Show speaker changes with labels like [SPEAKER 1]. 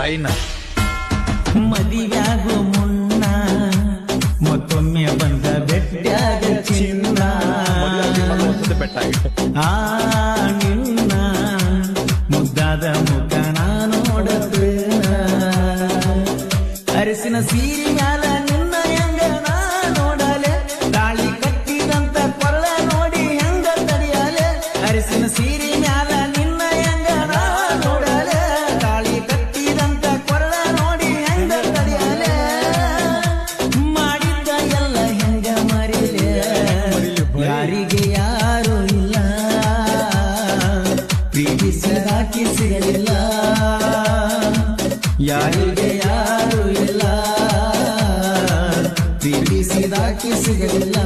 [SPEAKER 1] Line
[SPEAKER 2] ಮದಿವ್ಯಾಗೋ ಮುನ್ನ ಮತ್ತೊಮ್ಮೆ ಬಂದ ಬೆಟ್ಟಾಗ ಚಿನ್ನ. ಆ ನಿನ್ನ ಮುದ್ದಾದ ಮುಖ ನಾನು ನೋಡಬೇನ ಅರಸಿನ ಸೀರೆ ಯಾರು ಇಲ್ಲ. ಪ್ರೀತಿಸಿದಾಕಿ ಸಿಗಲಿಲ್ಲ. ಯಾರಿಗೆ ಯಾರು ಇಲ್ಲ. ಪ್ರೀತಿಸಿದಾಕಿ ಸಿಗಲಿಲ್ಲ.